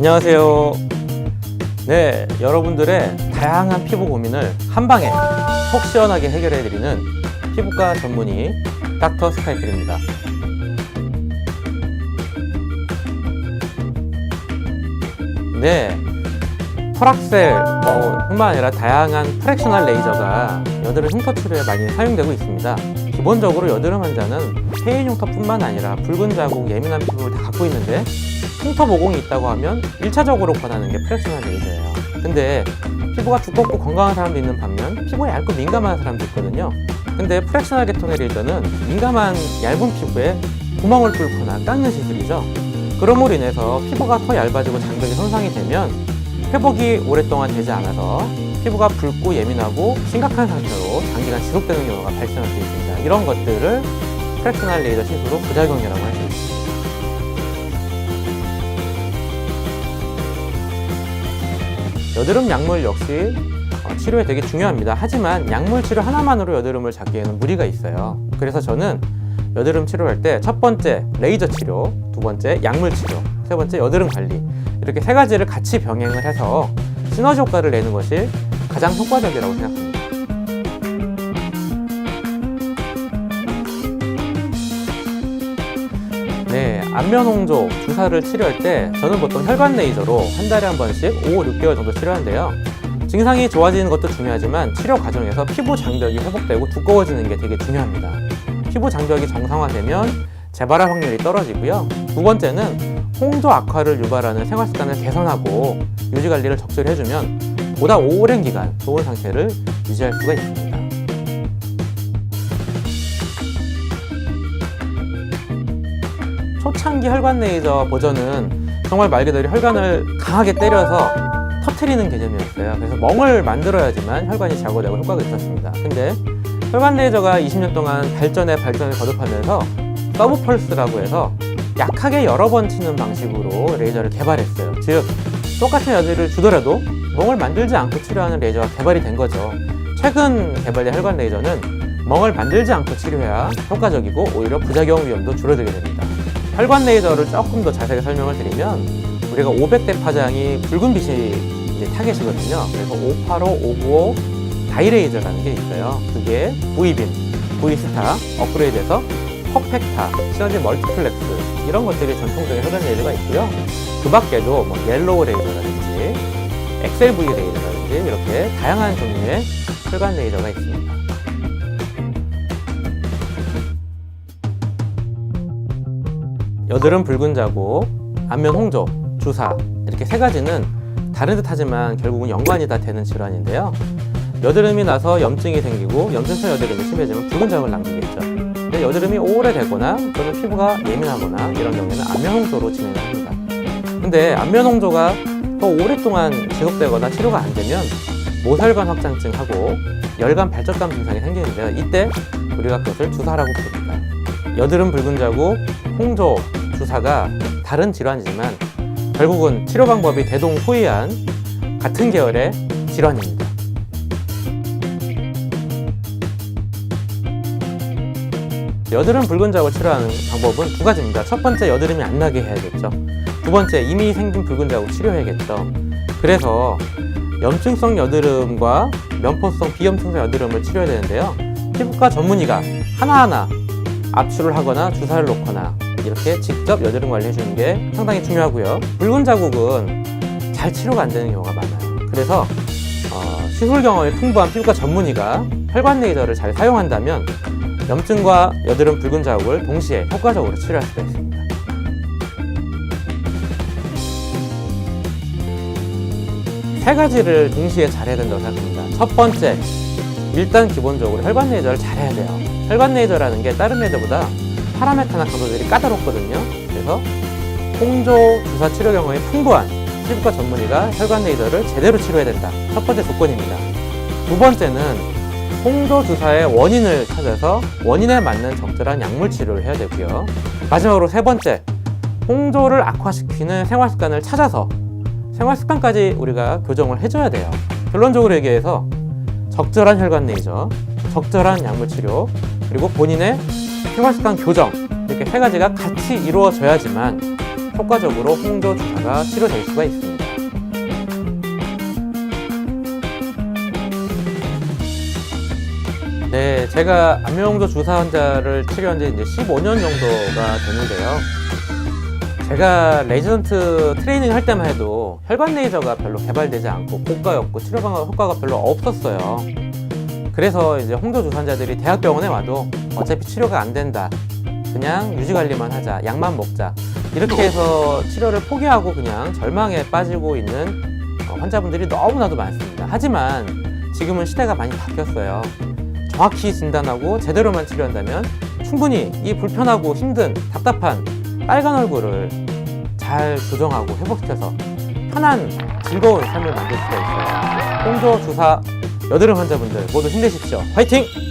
안녕하세요. 네, 여러분들의 다양한 피부 고민을 한 방에 속 시원하게 해결해 드리는 피부과 전문의 닥터 스카이필입니다. 네, 펄악셀 어, 뿐만 아니라 다양한 프랙셔널 레이저가 여드름 흉터 치료에 많이 사용되고 있습니다. 기본적으로 여드름 환자는 페인 흉터뿐만 아니라 붉은 자국, 예민한 피부를 다 갖고 있는데 흉터 모공이 있다고 하면 1차적으로 권하는 게 프랙셔널 레이저예요. 근데 피부가 두껍고 건강한 사람도 있는 반면 피부가 얇고 민감한 사람도 있거든요. 근데 프랙셔널 계통의 레이저는 민감한 얇은 피부에 구멍을 뚫거나 깎는 시술이죠. 그럼으로 인해서 피부가 더 얇아지고 장벽이 손상이 되면 회복이 오랫동안 되지 않아서 피부가 붉고 예민하고 심각한 상태로 장기간 지속되는 경우가 발생할 수 있습니다. 이런 것들을 프랙셔널 레이저 시술로 부작용이라고 할 수 있습니다. 여드름 약물 역시 어, 치료에 되게 중요합니다. 하지만 약물 치료 하나만으로 여드름을 잡기에는 무리가 있어요. 그래서 저는 여드름 치료할 때 첫 번째 레이저 치료, 두 번째 약물 치료, 세 번째 여드름 관리 이렇게 세 가지를 같이 병행을 해서 시너지 효과를 내는 것이 가장 효과적이라고 생각합니다. 안면 홍조 주사를 치료할 때 저는 보통 혈관 레이저로 한 달에 한 번씩 5, 6개월 정도 치료하는데요. 증상이 좋아지는 것도 중요하지만 치료 과정에서 피부 장벽이 회복되고 두꺼워지는 게 되게 중요합니다. 피부 장벽이 정상화되면 재발할 확률이 떨어지고요. 두 번째는 홍조 악화를 유발하는 생활 습관을 개선하고 유지 관리를 적절히 해주면 보다 오랜 기간 좋은 상태를 유지할 수가 있습니다. 초창기 혈관 레이저 버전은 정말 말 그대로 혈관을 강하게 때려서 터트리는 개념이었어요. 그래서 멍을 만들어야지만 혈관이 제거되고 효과가 있었습니다. 근데 혈관 레이저가 20년 동안 발전에 발전을 거듭하면서 서브 펄스라고 해서 약하게 여러 번 치는 방식으로 레이저를 개발했어요. 즉 똑같은 여드를 주더라도 멍을 만들지 않고 치료하는 레이저가 개발이 된 거죠. 최근 개발된 혈관 레이저는 멍을 만들지 않고 치료해야 효과적이고 오히려 부작용 위험도 줄어들게 됩니다. 혈관 레이저를 조금 더 자세히 설명을 드리면 우리가 500대 파장이 붉은 빛이 이제 타겟이거든요. 그래서 585, 595 다이레이저라는 게 있어요. 그게 V빔, V스타 업그레이드해서 퍼펙타, 시너지 멀티플렉스 이런 것들이 전통적인 혈관 레이저가 있고요. 그 밖에도 뭐 옐로우 레이저라든지 XLV 레이저라든지 이렇게 다양한 종류의 혈관 레이저가 있습니다. 여드름 붉은 자국, 안면 홍조, 주사 이렇게 세 가지는 다른 듯 하지만 결국은 연관이 다 되는 질환인데요. 여드름이 나서 염증이 생기고 염증성 여드름이 심해지면 붉은 자국을 남기겠죠. 근데 여드름이 오래되거나 또는 피부가 예민하거나 이런 경우에는 안면 홍조로 진행을 합니다. 근데 안면 홍조가 더 오랫동안 지속되거나 치료가 안 되면 모혈관 확장증하고 열감 발적감 증상이 생기는데요. 이때 우리가 그것을 주사라고 부릅니다. 여드름 붉은 자국, 홍조, 주사가 다른 질환이지만 결국은 치료 방법이 대동소이한 같은 계열의 질환입니다. 여드름 붉은 자국을 치료하는 방법은 두 가지입니다. 첫 번째 여드름이 안 나게 해야겠죠. 두 번째 이미 생긴 붉은 자국 치료해야겠죠. 그래서 염증성 여드름과 면포성 비염증성 여드름을 치료해야 되는데요. 피부과 전문의가 하나하나 압출을 하거나 주사를 놓거나 이렇게 직접 여드름 관리해 주는 게 상당히 중요하고요. 붉은 자국은 잘 치료가 안 되는 경우가 많아요. 그래서 어, 시술 경험이 풍부한 피부과 전문의가 혈관 레이저를 잘 사용한다면 염증과 여드름 붉은 자국을 동시에 효과적으로 치료할 수가 있습니다. 세 가지를 동시에 잘해야 된다고 생각합니다. 첫 번째, 일단 기본적으로 혈관 레이저를 잘해야 돼요. 혈관 레이저라는 게 다른 레이저보다 파라메타나 강도들이 까다롭거든요. 그래서 홍조 주사 치료 경험이 풍부한 피부과 전문의가 혈관 레이저를 제대로 치료해야 된다. 첫 번째 조건입니다. 두 번째는 홍조 주사의 원인을 찾아서 원인에 맞는 적절한 약물 치료를 해야 되고요. 마지막으로 세 번째, 홍조를 악화시키는 생활 습관을 찾아서 생활 습관까지 우리가 교정을 해줘야 돼요. 결론적으로 얘기해서 적절한 혈관 레이저, 적절한 약물 치료, 그리고 본인의 생활 습관 교정 이렇게 세 가지가 같이 이루어져야지만 효과적으로 홍조 주사가 치료될 수가 있습니다. 네, 제가 안면홍조 주사 환자를 치료한 지 이제 15년 정도가 되는데요. 제가 레지던트 트레이닝 할 때만 해도 혈관 레이저가 별로 개발되지 않고 고가였고 치료 방법 효과가 별로 없었어요. 그래서 이제 홍조 주사자들이 대학병원에 와도 어차피 치료가 안 된다. 그냥 유지 관리만 하자. 약만 먹자. 이렇게 해서 치료를 포기하고 그냥 절망에 빠지고 있는 어, 환자분들이 너무나도 많습니다. 하지만 지금은 시대가 많이 바뀌었어요. 정확히 진단하고 제대로만 치료한다면 충분히 이 불편하고 힘든 답답한 빨간 얼굴을 잘 교정하고 회복시켜서 편한 즐거운 삶을 만들 수가 있어요. 홍조 주사 여드름 환자분들 모두 힘내십시오. 화이팅!